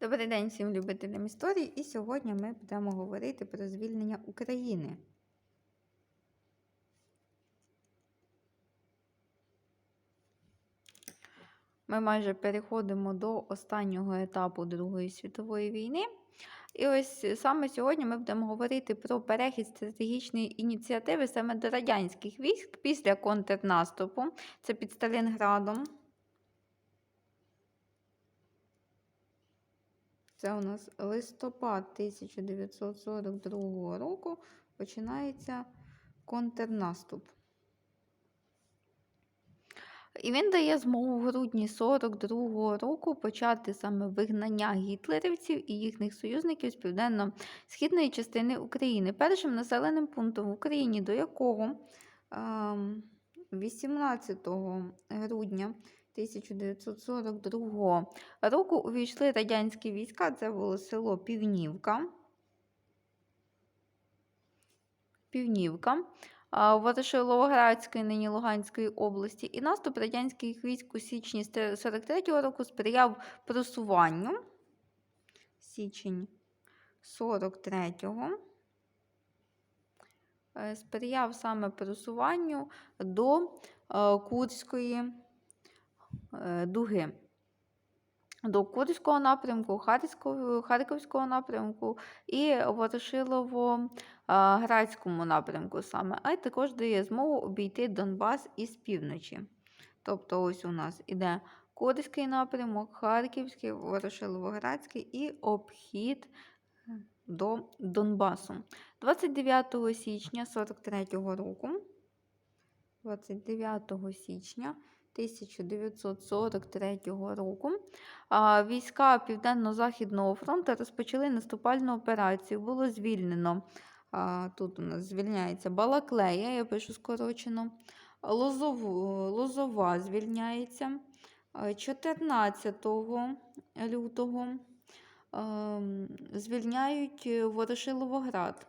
Добрий день всім любителям історії, і сьогодні ми будемо говорити про звільнення України. Ми майже переходимо до останнього етапу Другої світової війни. І ось саме сьогодні ми будемо говорити про перехід стратегічної ініціативи саме до радянських військ після контрнаступу. Це під Сталінградом. Це у нас листопад 1942 року починається контрнаступ. І він дає змогу в грудні 42 року почати саме вигнання гітлерівців і їхніх союзників з південно-східної частини України. Першим населеним пунктом в Україні, до якого ем, 18 грудня 1942 року увійшли радянські війська. Це було село Півнівка. Півнівка Ворошиловоградської, нині Луганської області. І наступ радянських військ у січні 43-го року сприяв просуванню. Січень 43-го. е, Сприяв саме просуванню до е, Курської дуги. До Курського напрямку, Харківського, напрямку і Ворошилово-Градському напрямку саме, а й також дає змогу обійти Донбас із півночі. Тобто, ось у нас іде Курський напрямок, Харківський, Ворошиловоградський і обхід до Донбасу. 29 січня 43-го року. 29 січня 1943 року війська Південно-Західного фронту розпочали наступальну операцію. Було звільнено. Тут у нас звільняється Балаклея, я пишу скорочено. Лозов, Лозова звільняється. 14 лютого ем, звільняють Ворошиловоград.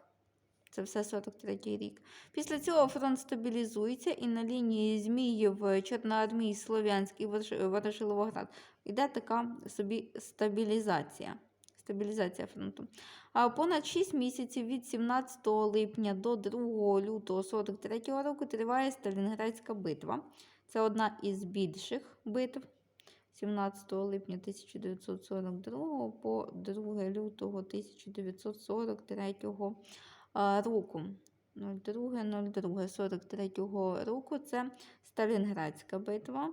Це все 43-й рік. Після цього фронт стабілізується і на лінії Зміїв, Чорноармій, Слов'янський, Вороши- Ворошиловоград йде така собі стабілізація. Стабілізація фронту. А понад 6 місяців від 17 липня до 2 лютого 43 року триває Сталінградська битва. Це одна із більших битв. 17 липня 1942 по 2 лютого 1943 а, року. 02.02.43 року це Сталінградська битва.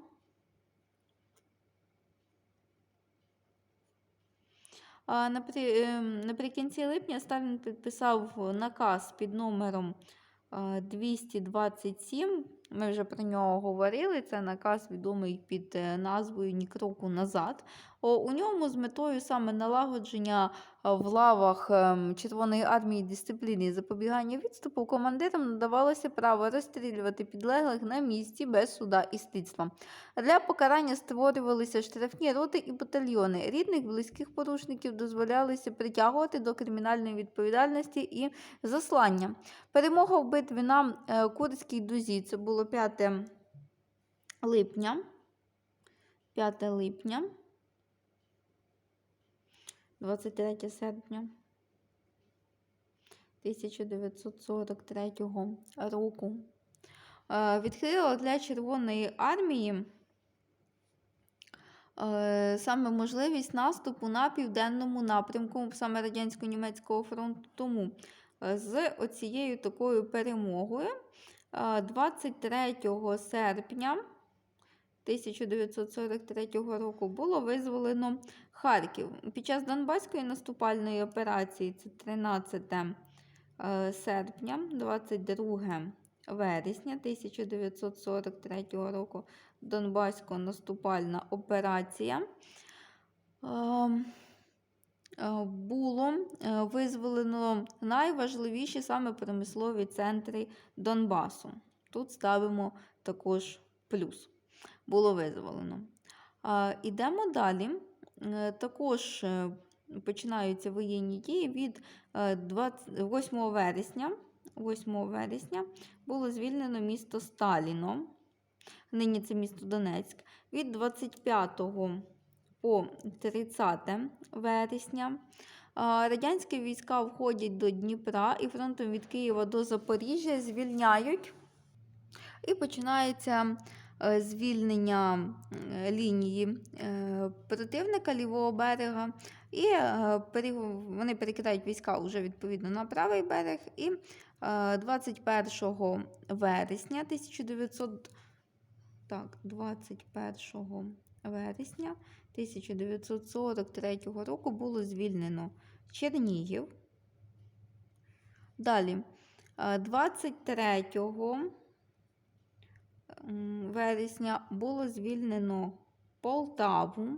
Ем, Наприкінці липня Сталін підписав наказ під номером 227. Ми вже про нього говорили. Це наказ відомий під е, назвою Ні кроку назад. О, У ньому з метою саме налагодження в лавах ем, Червоної армії дисципліни і запобігання відступу командирам надавалося право розстрілювати підлеглих на місці без суда і слідства. Для покарання створювалися штрафні роти і батальйони. Рідних близьких порушників дозволялося притягувати до кримінальної відповідальності і заслання. Перемога в битві на е, Курській дузі це було 5 липня. 5 липня. 23 серпня 1943 року. Е, Відкрила для Червоної армії е, саме можливість наступу на південному напрямку саме радянсько-німецького фронту. Тому е, з оцією такою перемогою е, 23 серпня 1943 року було визволено Харків. Під час Донбаської наступальної операції, це 13 е, серпня, 22 вересня 1943 року, Донбаська наступальна операція. Ем, е, Було е, визволено найважливіші саме промислові центри Донбасу. Тут ставимо також плюс. Було визволено. Ідемо далі. Е, Також е, починаються воєнні дії від е, 28 вересня. 8 вересня було звільнено місто Сталіно. Нині це місто Донецьк. Від 25 по 30 вересня. Радянські війська входять до Дніпра і фронтом від Києва до Запоріжжя звільняють. І починається е, звільнення е, лінії е, противника лівого берега, і е, вони перекидають війська вже відповідно на правий берег. І е, 21 вересня 1900, так, 21 вересня 1943 року було звільнено Чернігів. Далі, е, 23 м, вересня було звільнено Полтаву.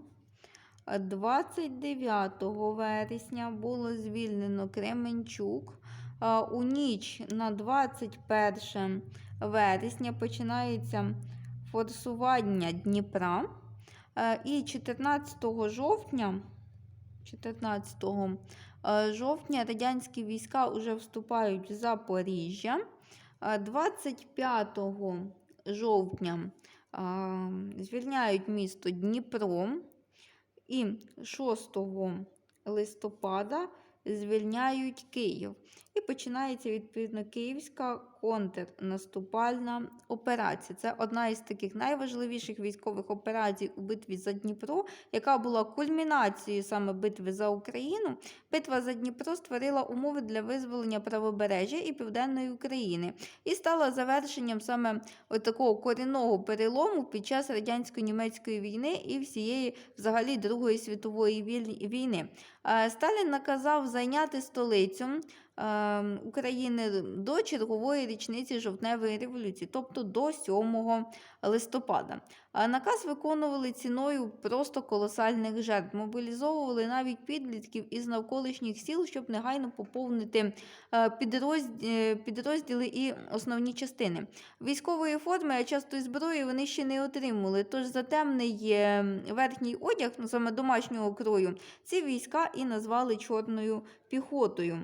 Е, 29 вересня було звільнено Кременчук. Е, У ніч на 21 вересня починається форсування Дніпра. Е, І 14 жовтня, 14 е, жовтня радянські війська вже вступають в Запоріжжя. Е, 25 жовтня звільняють місто Дніпро. І 6 листопада звільняють Київ. І починається відповідно Київська контрнаступальна операція. Це одна із таких найважливіших військових операцій у битві за Дніпро, яка була кульмінацією саме битви за Україну. Битва за Дніпро створила умови для визволення правобережжя і південної України і стала завершенням саме такого корінного перелому під час радянсько-німецької війни і всієї взагалі Другої світової війни. Е, Сталін наказав зайняти столицю України до чергової річниці жовтневої революції, тобто до 7 листопада. А Наказ виконували ціною просто колосальних жертв, мобілізовували навіть підлітків із навколишніх сіл, щоб негайно поповнити е, підрозділи, підрозділи і основні частини. Військової форми, а часто і зброї вони ще не отримували. Тож за темний е, верхній одяг, ну, саме домашнього крою, ці війська і назвали чорною піхотою.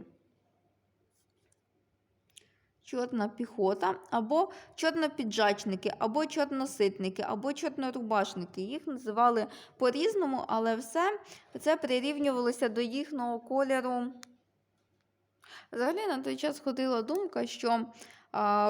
Чорна піхота, або чорнопіджачники, або чорноситники, або чорнорубашники. Їх називали по-різному, але все це прирівнювалося до їхнього кольору. Взагалі на той час ходила думка, що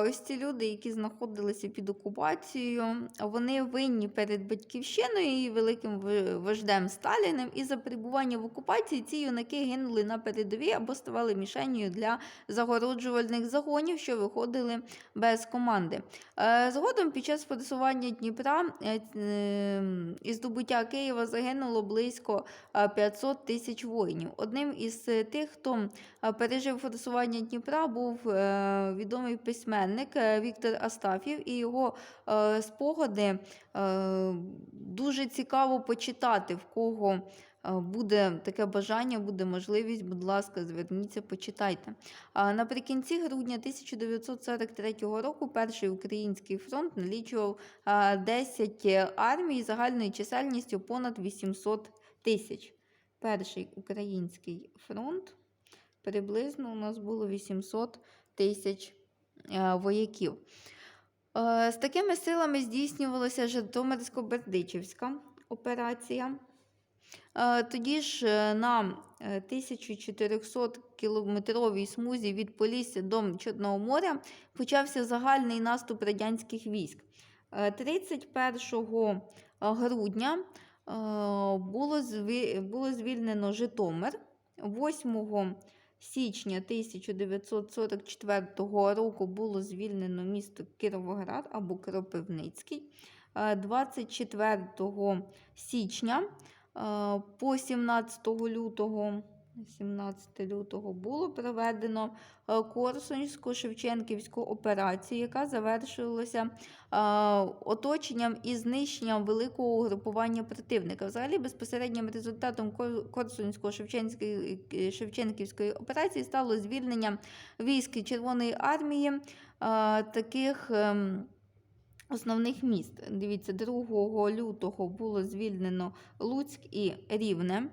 ось ці люди, які знаходилися під окупацією, вони винні перед батьківщиною і великим вождем Сталіним. І за перебування в окупації ці юнаки гинули на передовій або ставали мішенью для загороджувальних загонів, що виходили без команди. Е, Згодом під час форсування Дніпра е, е, і здобуття Києва загинуло близько е, 500 тисяч воїнів. Одним із е, тих, хто е, пережив форсування Дніпра, був е, відомий письменник е, Віктор Астафів, і його е, спогади е, дуже цікаво почитати, в кого буде таке бажання, буде можливість, будь ласка, зверніться, почитайте. Наприкінці грудня 1943 року Перший український фронт налічував 10 армій загальною чисельністю понад 800 тисяч. Перший український фронт приблизно у нас було 800 тисяч вояків. Е, З такими силами здійснювалася Житомирсько-Бердичівська операція. Е, Тоді ж е, на е, 1400-кілометровій смузі від Полісся до Чорного моря почався загальний наступ радянських військ. Е, 31 грудня е, було звільнено Житомир. 8 січня 1944 року було звільнено місто Кіровоград або Кропивницький. Е, 24 січня е, по 17 лютого 17 лютого було проведено е, Корсунсько-Шевченківську операцію, яка завершилася е, оточенням і знищенням великого угрупування противника. Взагалі, безпосереднім результатом Кор- Корсунсько-Шевченської- Шевченківської операції стало звільнення військ Червоної армії е, таких. ем, Основних міст. Дивіться, 2 лютого було звільнено Луцьк і Рівне.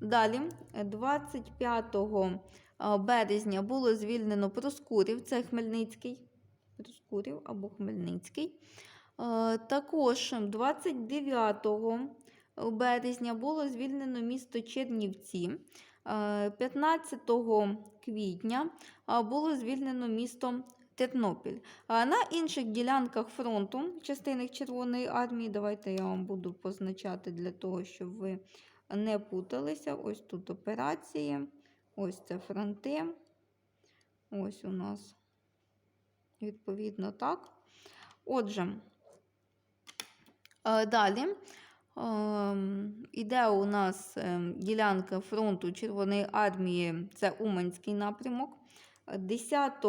Далі, е, 25 е, березня було звільнено Проскурів, це Хмельницький. Проскурів або Хмельницький. Е, Також 29 березня було звільнено місто Чернівці. Е, 15 квітня було звільнено місто Тернопіль. На інших ділянках фронту, частинах Червоної армії, давайте я вам буду позначати для того, щоб ви не путалися. Ось тут операції, ось це фронти. Ось у нас відповідно так. Отже, е, далі. Ем, Іде у нас ем, ділянка фронту Червоної армії, це Уманський напрямок. 10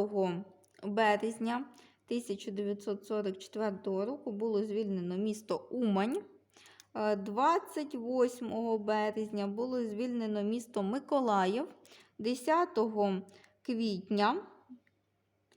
березня 1944 року було звільнено місто Умань. Е, 28 березня було звільнено місто Миколаїв. 10 квітня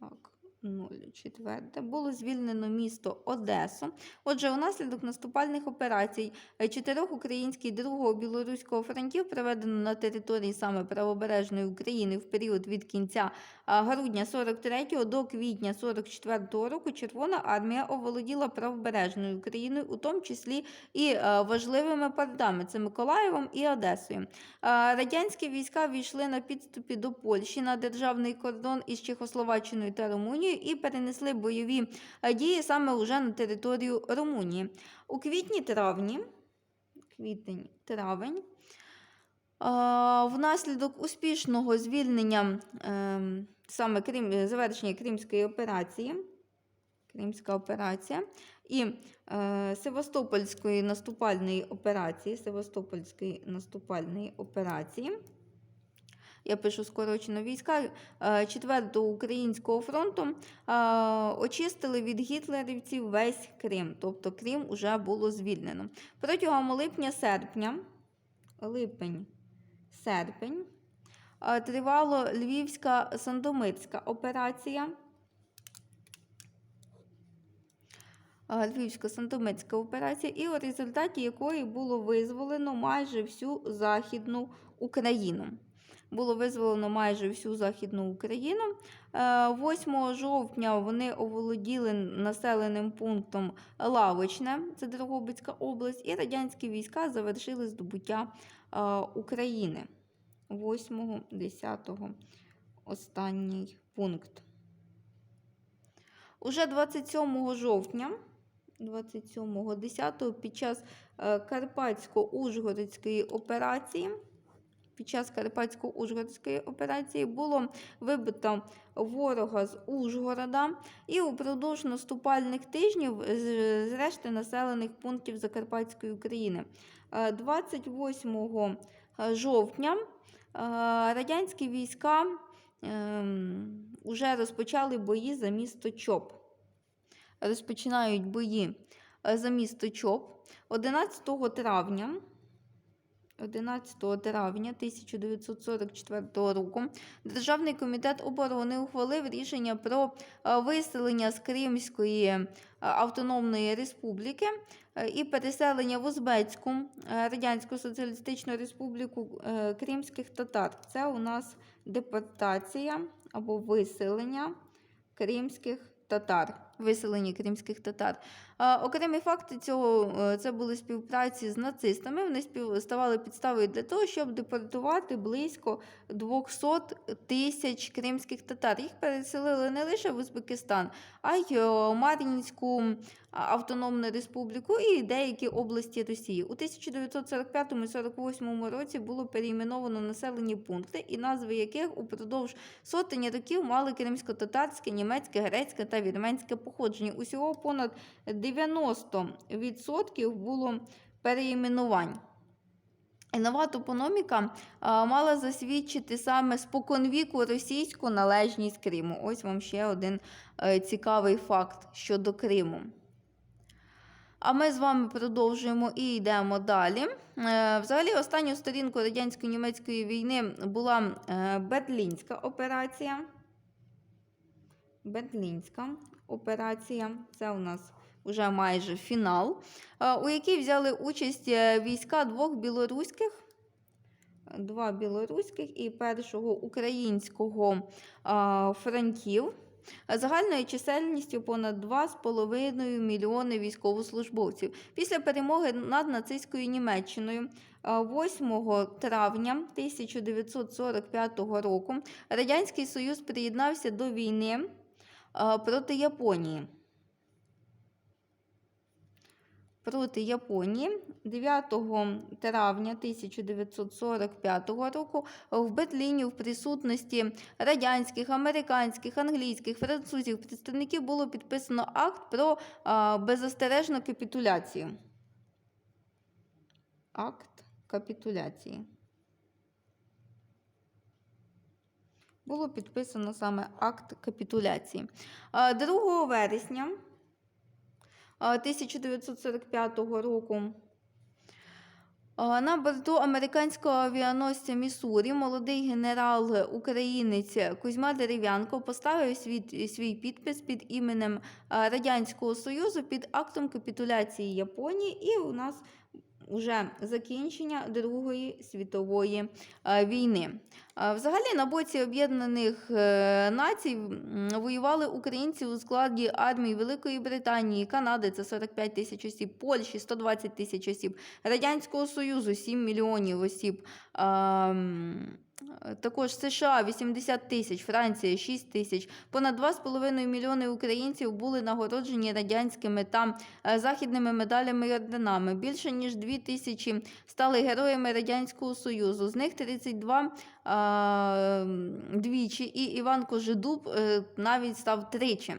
так, 04, було звільнено місто Одесу. Отже, унаслідок наступальних операцій е, чотирьох українських другого білоруського фронтів, проведено на території саме правобережної України в період від кінця грудня 43 до квітня 44 року, Червона армія оволоділа правобережною Україною, у тому числі і е, важливими портами це Миколаєвом і Одесою. Е, Радянські війська війшли на підступі до Польщі на державний кордон із Чехословаччиною та Румунією і перенесли бойові е, дії саме уже на територію Румунії. У квітні-травні, квітень-травень, внаслідок успішного звільнення ем, саме Крим, завершення Кримської операції, Кримська операція і е, Севастопольської наступальної операції, Севастопольської наступальної операції. Я пишу скорочено війська 4-го Українського фронту е, очистили від гітлерівців весь Крим. Тобто Крим вже було звільнено. Протягом липня-серпня, липень-серпень, е, тривала Львівська Сандомирська операція. Е, Львівська Сандомирська операція, і у результаті якої було визволено майже всю Західну Україну. Було визволено майже всю Західну Україну. Е, 8 жовтня вони оволоділи населеним пунктом Лавочне, це Дрогобицька область, і радянські війська завершили здобуття е, України. 8-10 останній пункт. Уже 27 жовтня 27.10 під час е, Карпатсько-Ужгородської операції. Під час Карпатсько-Ужгородської операції було вибито ворога з Ужгорода і упродовж наступальних тижнів з решти населених пунктів Закарпатської України. Е, 28 жовтня е, радянські війська вже розпочали бої за місто Чоп розпочинають бої е, за місто Чоп 11 травня. 11 травня 1944 року Державний комітет оборони ухвалив рішення про е, виселення з Кримської е, автономної республіки і переселення в Узбецьку Радянську Соціалістичну Республіку кримських татар. Це у нас депортація або виселення кримських татар, виселення кримських татар. Окремі факти цього е, це були співпраці з нацистами. Вони ставали підставою для того, щоб депортувати близько 200 тисяч кримських татар. Їх переселили не лише в Узбекистан, а й е, Мар'їнську автономну республіку і деякі області Росії. У 1945-48 році було перейменовано населені пункти, і назви яких упродовж сотень років мали кримсько-татарське, німецьке, грецьке та вірменське походження. Усього понад 90% було переіменувань. Нова топономіка а, мала засвідчити саме споконвіку російську належність Криму. Ось вам ще один е, цікавий факт щодо Криму. А ми з вами продовжуємо і йдемо далі. Е, взагалі, останню сторінку радянсько-німецької війни була е, Берлінська операція. Берлінська операція. Це у нас вже майже фінал, у якій взяли участь е, війська двох білоруських, два білоруських і першого українського а загальною чисельністю понад 2,5 мільйони військовослужбовців. Після перемоги над нацистською Німеччиною 8 травня 1945 року Радянський Союз приєднався до війни проти Японії. Проти Японії 9 травня 1945 року в Берліні в присутності радянських, американських, англійських, французьких представників було підписано акт про беззастережну капітуляцію. Акт капітуляції. Було підписано саме акт капітуляції. 2 вересня 1945 року на борту американського авіаносця Міссурі молодий генерал-українець Кузьма Дерев'янко поставив свій, свій підпис під іменем Радянського Союзу під актом капітуляції Японії, і у нас вже закінчення Другої світової війни. Взагалі на боці Об'єднаних е, Націй воювали українці у складі армії Великої Британії, Канади це 45 тисяч осіб, Польщі 120 тисяч осіб, Радянського Союзу 7 мільйонів осіб. Також США 80 тисяч, Франція 6 тисяч. Понад 2,5 мільйони українців були нагороджені радянськими та е, західними медалями і орденами. Більше ніж 2 тисячі стали героями Радянського Союзу. З них 32 а, двічі, і Іван Кожедуб е, навіть став тричі.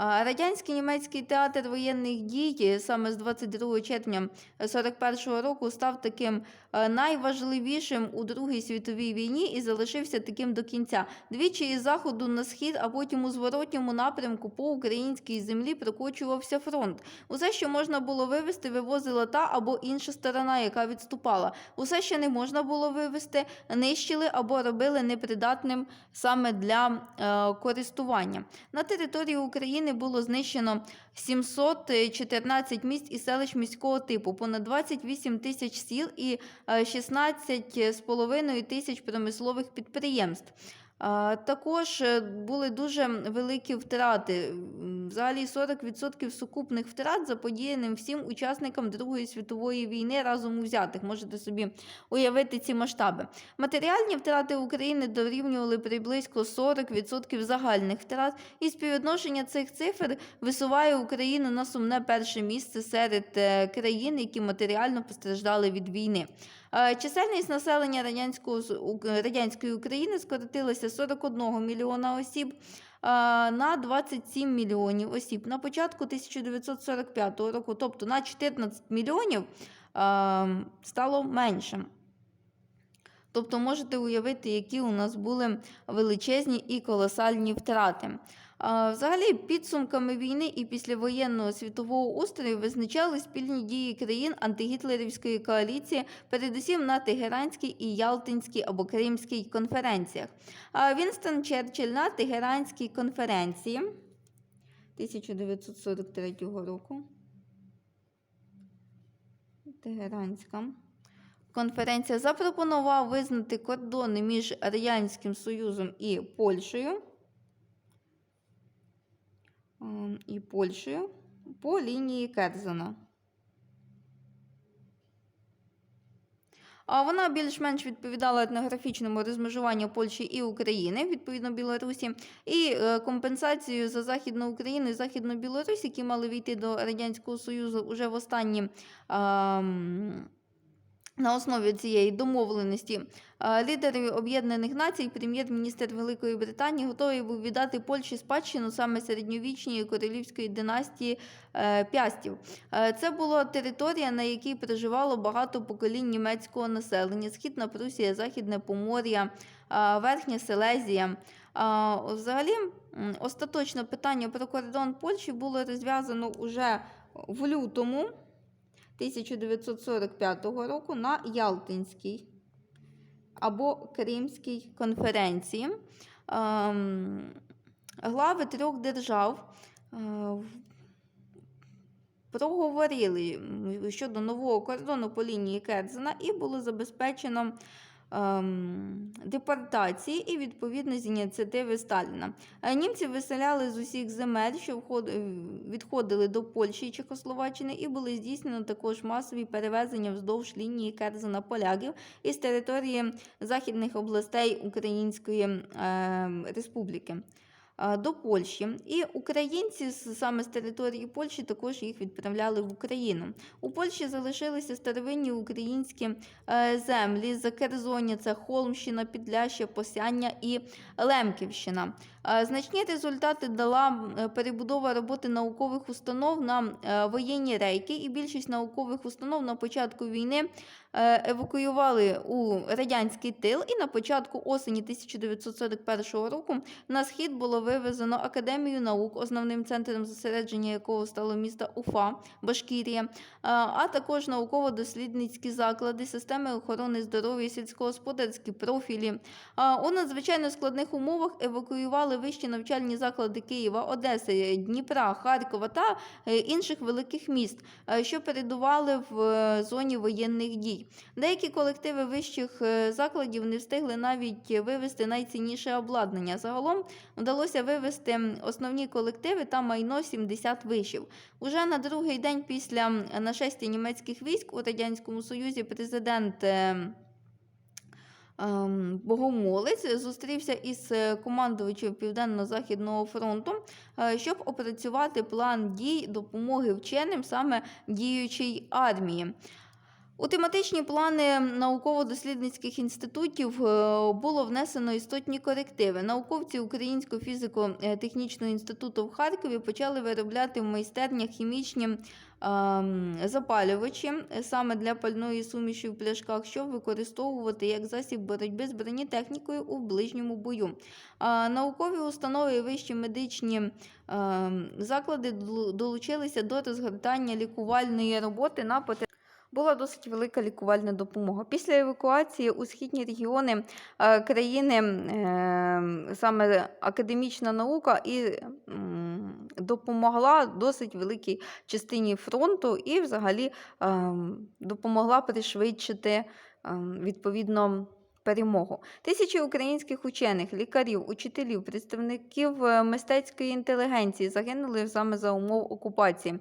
Радянський німецький театр воєнних дій саме з 22 червня 1941 року став таким найважливішим у Другій світовій війні і залишився таким до кінця. Двічі із заходу на схід, а потім у зворотньому напрямку по українській землі прокочувався фронт. Усе, що можна було вивезти, вивозила та або інша сторона, яка відступала. Усе, що не можна було вивезти, нищили або робили непридатним саме для е, користування. На території України було знищено 714 міст і селищ міського типу, понад 28 тисяч сіл і е, 16,5 тисяч промислових підприємств. Також е, були дуже великі втрати. Взагалі 40% сукупних втрат заподіяним всім учасникам Другої світової війни разом узятих. Можете собі уявити ці масштаби. Матеріальні втрати України дорівнювали приблизно 40% загальних втрат, і співвідношення цих цифр висуває Україну на сумне перше місце серед е, країн, які матеріально постраждали від війни. Е, Чисельність населення радянського, радянської України скоротилася з 41 мільйона осіб на 27 мільйонів осіб. На початку 1945 року, тобто на 14 мільйонів, е, стало меншим. Тобто можете уявити, які у нас були величезні і колосальні втрати. Взагалі, підсумками війни і післявоєнного світового устрою визначали спільні дії країн антигітлерівської коаліції, передусім на Тегеранській і Ялтинській або Кримській конференціях. А Вінстон Черчилль на Тегеранській конференції 1943 року. Тегеранська. Конференція запропонував визнати кордони між Радянським Союзом і Польщею. І Польщею по лінії Керзена. Вона більш-менш відповідала етнографічному розмежуванню Польщі і України, відповідно Білорусі, і е, компенсацію за Західну Україну і Західну Білорусь, які мали війти до Радянського Союзу уже в останні. ем, на основі цієї домовленості е, лідери Об'єднаних Націй, прем'єр-міністр Великої Британії готовий був віддати Польщі спадщину саме середньовічної королівської династії е, Пястів. Е, Це була територія, на якій проживало багато поколінь німецького населення: Східна Прусія, Західне Помор'я, Верхня Селезія. Взагалі, м, остаточно питання про кордон Польщі було розв'язано уже в лютому. 1945 року на Ялтинській або Кримській конференції. Ем, Глави трьох держав е, проговорили щодо нового кордону по лінії Керзена і було забезпечено депортації і відповідно з ініціативи Сталіна. Е, Німці виселяли з усіх земель, що е, відходили до Польщі і Чехословаччини, і були здійснено також масові перевезення вздовж лінії Керзена поляків із території західних областей Української е, Республіки. Е, До Польщі і українці саме з території Польщі також їх відправляли в Україну. У Польщі залишилися старовинні українські е, землі Закерзоння, це Холмщина, Підляща, Посяння і Лемківщина. Е, Значні результати дала перебудова роботи наукових установ на воєнні рейки, і більшість наукових установ на початку війни евакуювали у радянський тил. І на початку осені 1941 року на схід було вивезено Академію наук, основним центром зосередження якого стало місто Уфа, Башкірія, е, а також науково-дослідницькі заклади, системи охорони здоров'я, сільськогосподарські профілі. А, У надзвичайно складних умовах евакуювали вищі навчальні заклади Києва, Одеси, Дніпра, Харкова та е, інших великих міст, е, що передували в е, зоні воєнних дій. Деякі колективи вищих е, закладів не встигли навіть вивезти найцінніше обладнання. Загалом вдалося вивезти м, основні колективи та майно 70 вишів. Уже на другий день після нашестя німецьких військ у Радянському Союзі президент. е, ем, Богомолець зустрівся із е, командувачем Південно-Західного фронту, е, щоб опрацювати план дій допомоги вченим саме діючій армії. У тематичні плани науково-дослідницьких інститутів е, було внесено істотні корективи. Науковці Українського фізико-технічного інституту в Харкові почали виробляти в майстернях хімічні ем, запалювачі е, саме для пальної суміші в пляшках, щоб використовувати як засіб боротьби з бронетехнікою у ближньому бою. Наукові установи і вищі медичні ем, заклади долучилися до розгортання лікувальної роботи на потенціал була досить велика лікувальна допомога. Після евакуації у східні регіони е, країни е, саме академічна наука і допомогла досить великій частині фронту і взагалі е, допомогла пришвидшити е, відповідно. Перемогу тисячі українських учених, лікарів, учителів, представників е, мистецької інтелігенції загинули саме за умов окупації.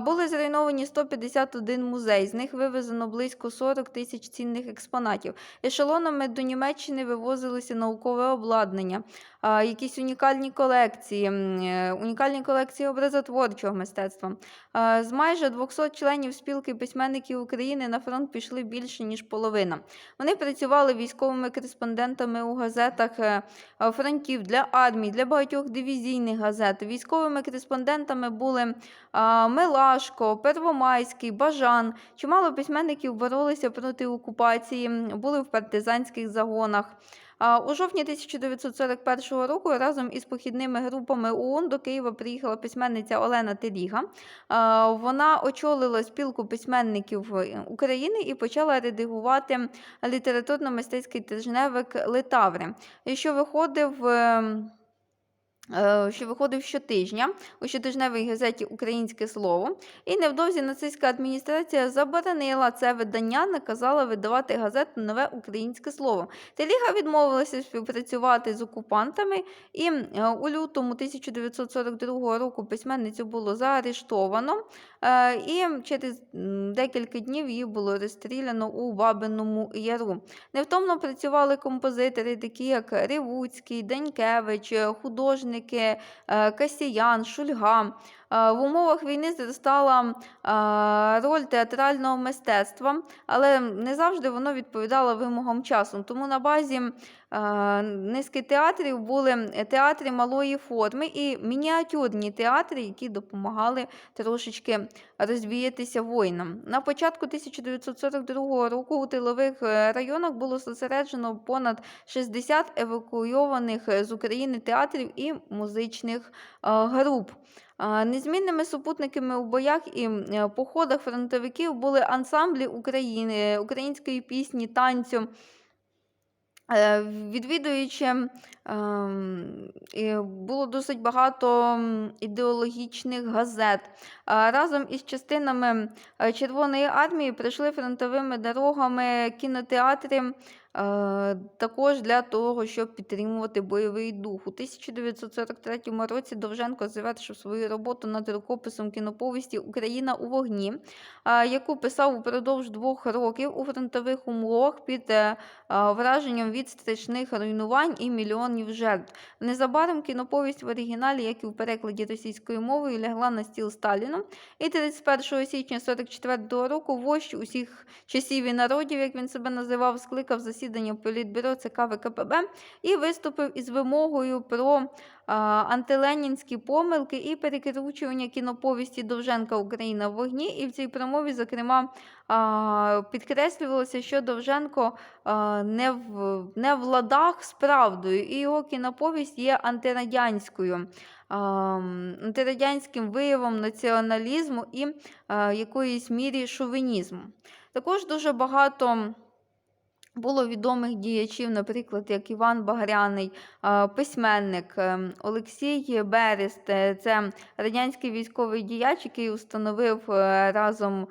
Були зруйновані 151 музей, з них вивезено близько 40 тисяч цінних експонатів. Ешелонами до Німеччини вивозилося наукове обладнання, якісь унікальні колекції, е, унікальні колекції образотворчого мистецтва. З майже 200 членів спілки письменників України на фронт пішли більше, ніж половина. Вони працювали військовими кореспондентами у газетах е, е, фронтів для армії, для багатьох дивізійних газет. Військовими кореспондентами були Мелашко, Первомайський, Бажан. Чимало письменників боролися проти окупації, були в партизанських загонах. У жовтні 1941 року разом із похідними групами ООН до Києва приїхала письменниця Олена Теліга. Вона очолила спілку письменників України і почала редагувати літературно-мистецький тижневик Литаври, що виходив. Е, Що виходив щотижня у щотижневій газеті Українське слово, і невдовзі нацистська адміністрація заборонила це видання, наказала видавати газету Нове українське слово. Теліга відмовилася співпрацювати з окупантами, і е, у лютому 1942 року письменницю було заарештовано, е, і через декілька днів її було розстріляно у Бабиному Яру. Невтомно працювали композитори, такі як Ревуцький, Денькевич, е, художники, е, Касіян, Шульга. Е, В умовах війни зростала е, роль театрального мистецтва, але не завжди воно відповідало вимогам часу. Тому на базі е, низки театрів були театри малої форми і мініатюрні театри, які допомагали трошечки розвіятися воїнам. На початку 1942 року у тилових районах було зосереджено понад 60 евакуйованих з України театрів і музичних груп. Незмінними супутниками у боях і е, походах фронтовиків були ансамблі України, української пісні, танцю. Е, Відвідуючи, ем, було досить багато ідеологічних газет. Разом із частинами е, Червоної армії прийшли фронтовими дорогами кінотеатри Е, Також для того, щоб підтримувати бойовий дух. У 1943 році Довженко завершив свою роботу над рукописом кіноповісті Україна у вогні, е, яку писав упродовж двох років у фронтових умовах під е, е, враженням від страшних руйнувань і мільйонів жертв. Незабаром кіноповість в оригіналі, як і в перекладі російською мовою, лягла на стіл Сталіна. І 31 січня 44 року вождь усіх часів і народів, як він себе називав, скликав засідання Політбюро ЦК ВКПБ і виступив із вимогою про а, антиленінські помилки і перекручування кіноповісті Довженка Україна в вогні. І в цій промові, зокрема, а, підкреслювалося, що Довженко а, не в, не в ладах з правдою, і його кіноповість є антирадянською. Антирадянським виявом націоналізму і а, якоїсь мірі шовінізму. Також дуже багато було відомих діячів, наприклад, як Іван Багряний, письменник ем, Олексій Берест, е, це радянський військовий діяч, який установив е, разом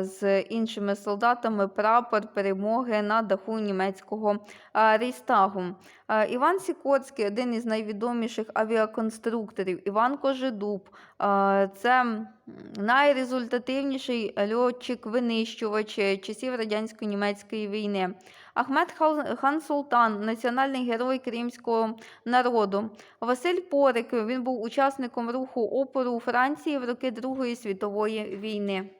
з іншими солдатами прапор перемоги на даху німецького Рейстагу. Іван Сікорський, один із найвідоміших авіаконструкторів, Іван Кожедуб, це найрезультативніший льотчик-винищувач часів радянсько-німецької війни. Ахмед Хан Султан, національний герой кримського народу. Василь Порик, він був учасником руху опору у Франції в роки Другої світової війни.